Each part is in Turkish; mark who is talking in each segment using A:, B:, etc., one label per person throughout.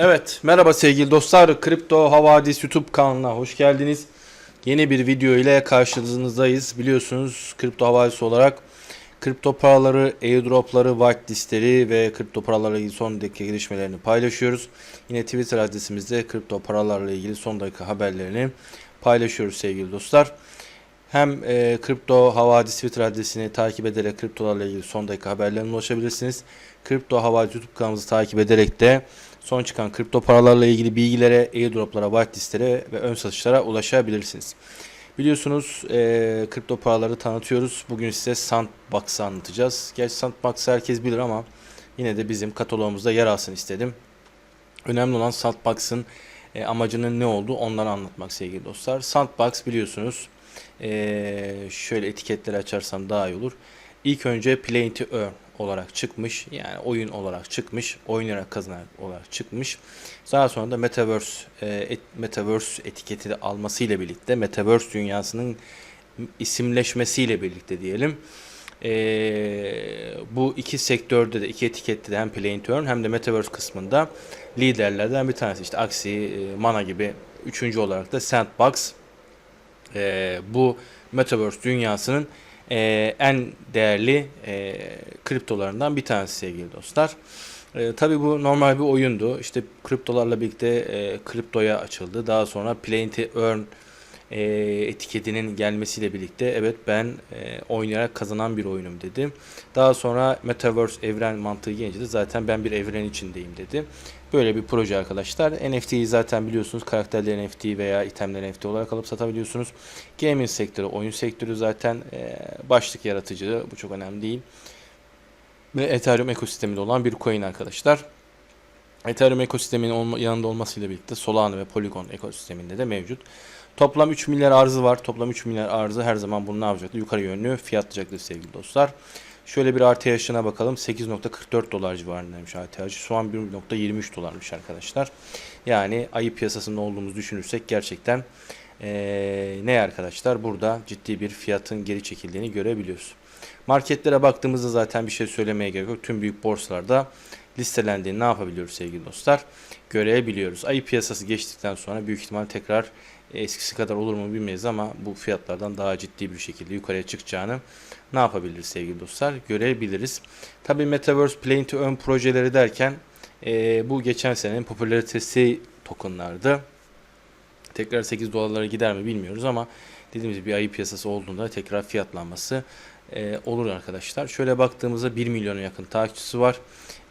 A: Evet, merhaba sevgili dostlar. Kripto Havadis YouTube kanalına hoş geldiniz. Yeni bir video ile karşınızdayız. Biliyorsunuz Kripto Havadis olarak kripto paraları, airdropları, whitelistleri ve kripto paralarla ilgili son dakika gelişmelerini paylaşıyoruz. Yine Twitter adresimizde kripto paralarla ilgili son dakika haberlerini paylaşıyoruz sevgili dostlar. Hem e, Kripto Havadis Twitter adresini takip ederek kriptolarla ilgili son dakika haberlerine ulaşabilirsiniz. Kripto Havadis YouTube kanalımızı takip ederek de son çıkan kripto paralarla ilgili bilgilere, airdroplara, whitelistlere ve ön satışlara ulaşabilirsiniz. Biliyorsunuz e, kripto paraları tanıtıyoruz. Bugün size Sandbox'ı anlatacağız. Gerçi Sandbox'ı herkes bilir ama yine de bizim kataloğumuzda yer alsın istedim. Önemli olan Sandbox'ın e, amacının ne olduğu onları anlatmak sevgili dostlar. Sandbox biliyorsunuz e, şöyle etiketleri açarsam daha iyi olur. İlk önce Play to Earn olarak çıkmış. Yani oyun olarak çıkmış. Oynayarak kazanan olarak çıkmış. Daha sonra da Metaverse e, et, Metaverse etiketi de almasıyla birlikte Metaverse dünyasının isimleşmesiyle birlikte diyelim. E, bu iki sektörde de iki etikette de hem Play to Earn hem de Metaverse kısmında liderlerden bir tanesi. İşte Axie, e, Mana gibi üçüncü olarak da Sandbox e, bu Metaverse dünyasının e, en değerli e, kriptolarından bir tanesi sevgili dostlar. E, Tabi bu normal bir oyundu. İşte kriptolarla birlikte e, kriptoya açıldı. Daha sonra Play to Earn e, etiketinin gelmesiyle birlikte evet ben e, oynayarak kazanan bir oyunum dedi. Daha sonra Metaverse evren mantığı gelince de zaten ben bir evren içindeyim dedi. Böyle bir proje arkadaşlar. NFT'yi zaten biliyorsunuz karakterleri NFT veya itemleri NFT olarak alıp satabiliyorsunuz. Gaming sektörü, oyun sektörü zaten e, başlık yaratıcı. Bu çok önemli değil. Ve Ethereum ekosisteminde olan bir coin arkadaşlar. Ethereum ekosisteminin yanında olmasıyla birlikte Solana ve Polygon ekosisteminde de mevcut. Toplam 3 milyar arzı var. Toplam 3 milyar arzı her zaman bunu ne yapacaktır? Yukarı yönlü fiyatlayacaktır sevgili dostlar. Şöyle bir RTH'ına bakalım. 8.44 dolar civarındaymış RTH. Şu an 1.23 dolarmış arkadaşlar. Yani ayı piyasasında olduğumuzu düşünürsek gerçekten ee, ne arkadaşlar? Burada ciddi bir fiyatın geri çekildiğini görebiliyoruz. Marketlere baktığımızda zaten bir şey söylemeye gerek yok. Tüm büyük borsalarda listelendiğini ne yapabiliyoruz sevgili dostlar? Görebiliyoruz. Ayı piyasası geçtikten sonra büyük ihtimal tekrar eskisi kadar olur mu bilmeyiz ama bu fiyatlardan daha ciddi bir şekilde yukarıya çıkacağını ne yapabiliriz sevgili dostlar? Görebiliriz. Tabi Metaverse Play to Earn projeleri derken e, bu geçen senenin popülaritesi tokenlardı. Tekrar 8 dolarlara gider mi bilmiyoruz ama dediğimiz bir ayı piyasası olduğunda tekrar fiyatlanması e, olur arkadaşlar. Şöyle baktığımızda 1 milyona yakın takipçisi var.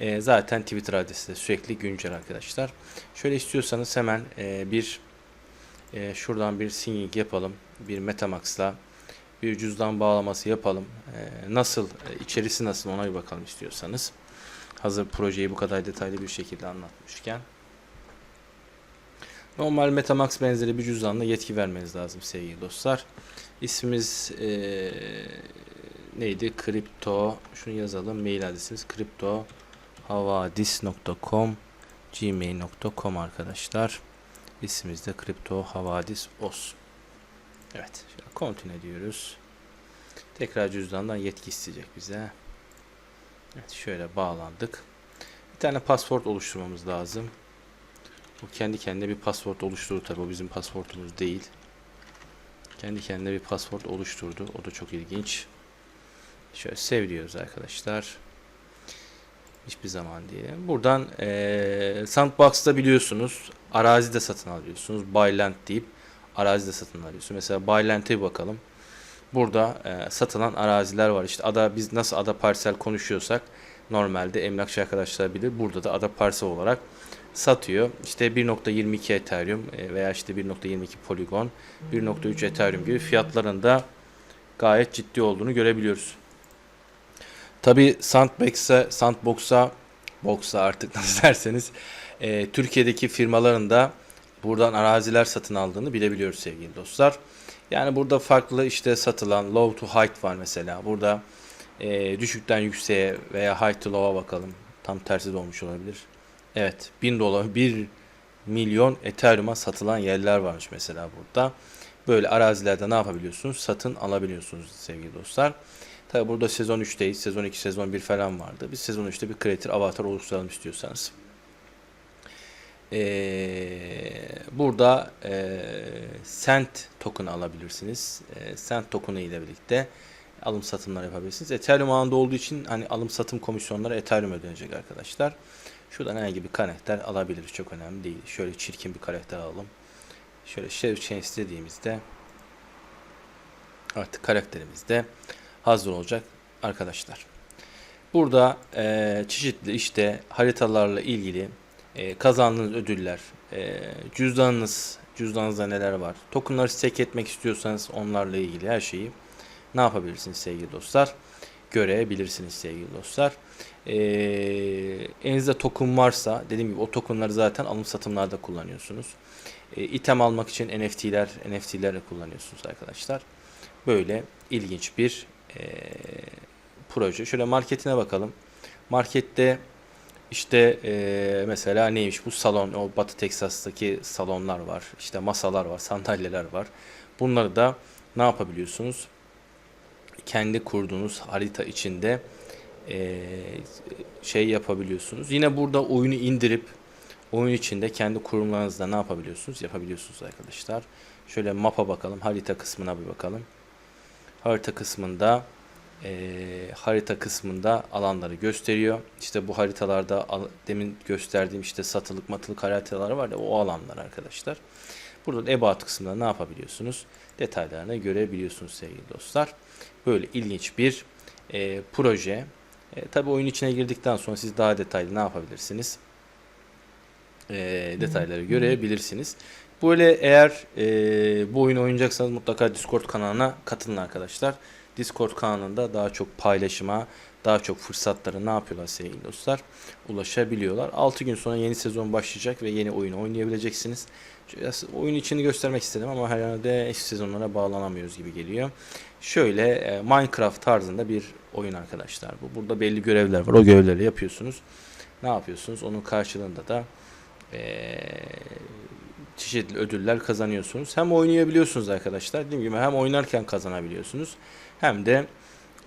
A: E, zaten Twitter adresi de sürekli güncel arkadaşlar. Şöyle istiyorsanız hemen e, bir e, şuradan bir singing yapalım. Bir Metamax'la bir cüzdan bağlaması yapalım. E, nasıl, e, içerisi nasıl ona bir bakalım istiyorsanız. Hazır projeyi bu kadar detaylı bir şekilde anlatmışken. Normal Metamax benzeri bir cüzdanla yetki vermeniz lazım sevgili dostlar. İsmimiz e, neydi? Kripto. Şunu yazalım. Mail adresimiz kriptohavadis.com gmail.com arkadaşlar. İsmimiz de kripto havadis os. Evet. Şöyle continue diyoruz. Tekrar cüzdandan yetki isteyecek bize. Evet şöyle bağlandık. Bir tane pasport oluşturmamız lazım. Bu kendi kendine bir pasport oluşturdu tabi. O bizim pasportumuz değil. Kendi kendine bir pasport oluşturdu. O da çok ilginç. Şöyle sev diyoruz arkadaşlar. Hiçbir zaman diyelim. Buradan ee, Sandbox'ta biliyorsunuz arazi de satın alıyorsunuz. Buyland deyip arazi de satın alıyorsunuz. Mesela Buyland'e bakalım. Burada e, satılan araziler var. İşte ada biz nasıl ada parsel konuşuyorsak normalde emlakçı arkadaşlar bilir. Burada da ada parsel olarak satıyor. İşte 1.22 Ethereum e, veya işte 1.22 Polygon, 1.3 Ethereum gibi fiyatlarında gayet ciddi olduğunu görebiliyoruz. Tabi Sandbox'a, Sandbox'a, Box'a artık nasıl derseniz e, Türkiye'deki firmaların da buradan araziler satın aldığını bilebiliyoruz sevgili dostlar. Yani burada farklı işte satılan low to height var mesela. Burada e, düşükten yükseğe veya high to low'a bakalım. Tam tersi de olmuş olabilir. Evet 1000 dolar 1 milyon Ethereum'a satılan yerler varmış mesela burada. Böyle arazilerde ne yapabiliyorsunuz? Satın alabiliyorsunuz sevgili dostlar. Tabi burada sezon 3'teyiz. Sezon 2, sezon 1 falan vardı. Biz sezon 3'te bir creator avatar oluşturalım istiyorsanız. Ee, burada e, Cent token alabilirsiniz. E, Cent token'ı ile birlikte alım satımlar yapabilirsiniz. Ethereum ağında olduğu için hani alım satım komisyonları Ethereum ödenecek arkadaşlar. Şuradan herhangi bir karakter alabiliriz. Çok önemli değil. Şöyle çirkin bir karakter alalım. Şöyle share chain istediğimizde artık karakterimiz de hazır olacak arkadaşlar. Burada e, çeşitli işte haritalarla ilgili e, kazandığınız ödüller, e, cüzdanınız, cüzdanınızda neler var, tokenları stake etmek istiyorsanız onlarla ilgili her şeyi ne yapabilirsiniz sevgili dostlar? Görebilirsiniz sevgili dostlar. E, elinizde token varsa dediğim gibi o tokenları zaten alım satımlarda kullanıyorsunuz. E, item almak için NFT'ler, NFT'lerle kullanıyorsunuz arkadaşlar. Böyle ilginç bir e, proje. Şöyle marketine bakalım. Markette işte e, mesela neymiş bu salon, o Batı Teksas'taki salonlar var. İşte masalar var, sandalyeler var. Bunları da ne yapabiliyorsunuz? Kendi kurduğunuz harita içinde e, şey yapabiliyorsunuz. Yine burada oyunu indirip oyun içinde kendi kurumlarınızda ne yapabiliyorsunuz? Yapabiliyorsunuz arkadaşlar. Şöyle mapa bakalım, harita kısmına bir bakalım. Harita kısmında e, harita kısmında alanları gösteriyor. İşte bu haritalarda al- demin gösterdiğim işte satılık matılık haritalar var ya o alanlar arkadaşlar. Burada da ebat kısmında ne yapabiliyorsunuz? Detaylarını görebiliyorsunuz sevgili dostlar. Böyle ilginç bir e, proje. E, Tabi oyun içine girdikten sonra siz daha detaylı ne yapabilirsiniz? E, detayları görebilirsiniz. Böyle eğer e, bu oyunu oynayacaksanız mutlaka Discord kanalına katılın arkadaşlar. Discord kanalında daha çok paylaşıma, daha çok fırsatlara ne yapıyorlar sevgili dostlar? Ulaşabiliyorlar. 6 gün sonra yeni sezon başlayacak ve yeni oyunu oynayabileceksiniz. Şöyle oyun içini göstermek istedim ama herhalde eski sezonlara bağlanamıyoruz gibi geliyor. Şöyle e, Minecraft tarzında bir oyun arkadaşlar bu. Burada belli görevler var. O görevleri yapıyorsunuz. Ne yapıyorsunuz? Onun karşılığında da eee çeşitli ödüller kazanıyorsunuz. Hem oynayabiliyorsunuz arkadaşlar. Dediğim gibi hem oynarken kazanabiliyorsunuz. Hem de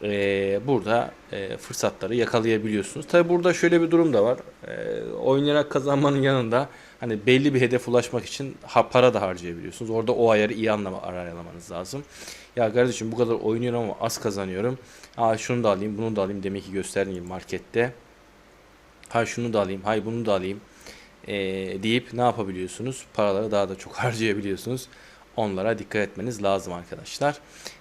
A: e, burada e, fırsatları yakalayabiliyorsunuz. Tabi burada şöyle bir durum da var. E, oynayarak kazanmanın yanında hani belli bir hedef ulaşmak için ha, para da harcayabiliyorsunuz. Orada o ayarı iyi anlama ayarlamanız lazım. Ya kardeşim bu kadar oynuyorum ama az kazanıyorum. Aa şunu da alayım, bunu da alayım demek ki gibi markette. Ha şunu da alayım, hay bunu da alayım e, deyip ne yapabiliyorsunuz? Paraları daha da çok harcayabiliyorsunuz. Onlara dikkat etmeniz lazım arkadaşlar.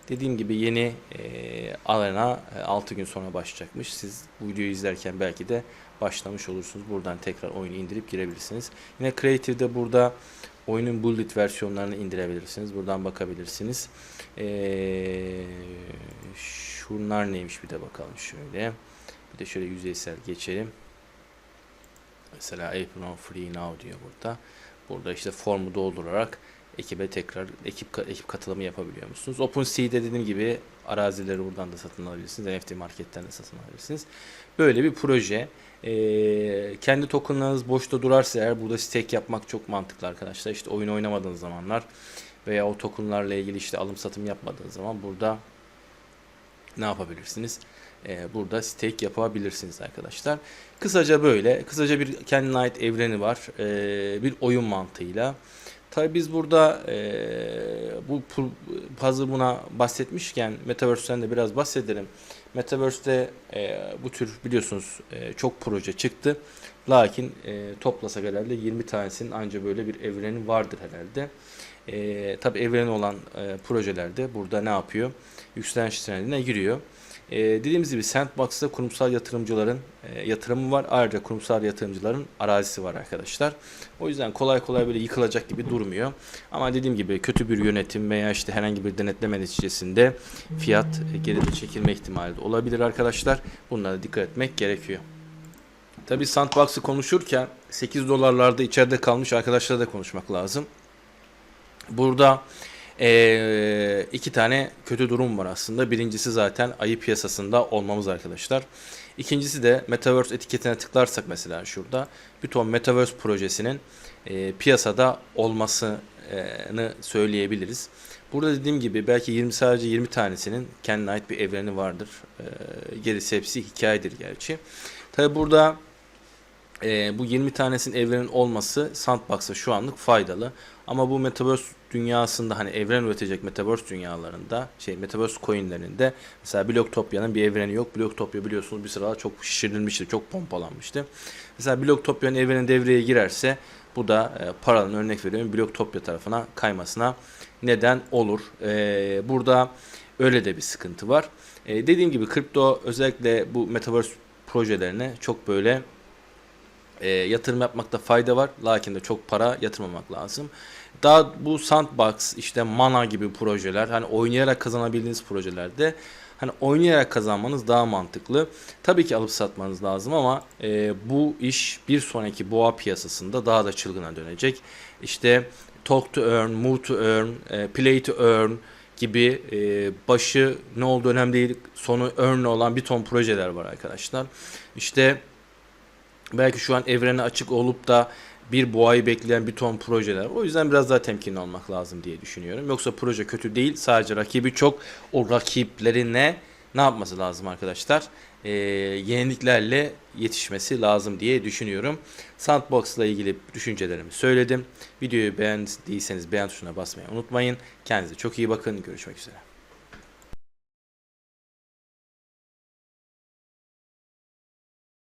A: Dediğim gibi yeni e, alana e, 6 gün sonra başlayacakmış. Siz bu videoyu izlerken belki de başlamış olursunuz. Buradan tekrar oyunu indirip girebilirsiniz. Yine Creative'de burada oyunun bullet versiyonlarını indirebilirsiniz. Buradan bakabilirsiniz. E, şunlar neymiş bir de bakalım şöyle. Bir de şöyle yüzeysel geçelim. Mesela Apron Free Now diyor burada. Burada işte formu doldurarak ekibe tekrar ekip ekip katılımı yapabiliyor musunuz? OpenSea'de dediğim gibi arazileri buradan da satın alabilirsiniz. NFT marketten de satın alabilirsiniz. Böyle bir proje. Ee, kendi tokenlarınız boşta durarsa eğer burada stake yapmak çok mantıklı arkadaşlar. İşte oyun oynamadığınız zamanlar veya o tokenlarla ilgili işte alım satım yapmadığınız zaman burada ne yapabilirsiniz? Ee, burada stake yapabilirsiniz arkadaşlar. Kısaca böyle. Kısaca bir kendine ait evreni var. Ee, bir oyun mantığıyla. Tabii biz burada e, bu puzzle buna bahsetmişken Metaverse'den de biraz bahsedelim. Metaverse'de bu tür biliyorsunuz çok proje çıktı. Lakin toplasak herhalde 20 tanesinin anca böyle bir evreni vardır herhalde. E, tabii evreni olan projelerde burada ne yapıyor? Yükseliş trendine giriyor. E, dediğimiz gibi Sandbox'ta kurumsal yatırımcıların e, yatırımı var. Ayrıca kurumsal yatırımcıların arazisi var arkadaşlar. O yüzden kolay kolay böyle yıkılacak gibi durmuyor. Ama dediğim gibi kötü bir yönetim veya işte herhangi bir denetleme neticesinde fiyat e, geride çekilme ihtimali de olabilir arkadaşlar. Bunlara dikkat etmek gerekiyor. Tabi Sandbox'ı konuşurken 8 dolarlarda içeride kalmış arkadaşlarla da konuşmak lazım. Burada ee, iki tane kötü durum var aslında. Birincisi zaten ayı piyasasında olmamız arkadaşlar. İkincisi de Metaverse etiketine tıklarsak mesela şurada bir ton Metaverse projesinin e, piyasada olmasını söyleyebiliriz. Burada dediğim gibi belki 20 sadece 20 tanesinin kendine ait bir evreni vardır. E, gerisi hepsi hikayedir gerçi. Tabi burada e, bu 20 tanesinin evrenin olması Sandbox'a şu anlık faydalı. Ama bu Metaverse dünyasında hani evren üretecek Metaverse dünyalarında şey Metaverse coinlerinde mesela Blocktopya'nın bir evreni yok. Blocktopia biliyorsunuz bir sıralar çok şişirilmişti, çok pompalanmıştı. Mesela Blocktopya'nın evreni devreye girerse bu da e, paranın örnek veriyorum Blocktopia tarafına kaymasına neden olur. E, burada öyle de bir sıkıntı var. E, dediğim gibi kripto özellikle bu Metaverse projelerine çok böyle e, yatırım yapmakta fayda var. Lakin de çok para yatırmamak lazım. Daha bu Sandbox, işte Mana gibi projeler, hani oynayarak kazanabildiğiniz projelerde hani oynayarak kazanmanız daha mantıklı. Tabii ki alıp satmanız lazım ama e, bu iş bir sonraki boğa piyasasında daha da çılgına dönecek. İşte Talk to Earn, Move to Earn, e, Play to Earn gibi e, başı ne olduğu önemli değil, sonu earn olan bir ton projeler var arkadaşlar. İşte belki şu an evrene açık olup da bir boğayı bekleyen bir ton projeler. O yüzden biraz daha temkinli olmak lazım diye düşünüyorum. Yoksa proje kötü değil. Sadece rakibi çok. O rakiplerine ne yapması lazım arkadaşlar? Ee, yeniliklerle yetişmesi lazım diye düşünüyorum. Sandbox ile ilgili düşüncelerimi söyledim. Videoyu beğendiyseniz beğen tuşuna basmayı unutmayın. Kendinize çok iyi bakın. Görüşmek üzere.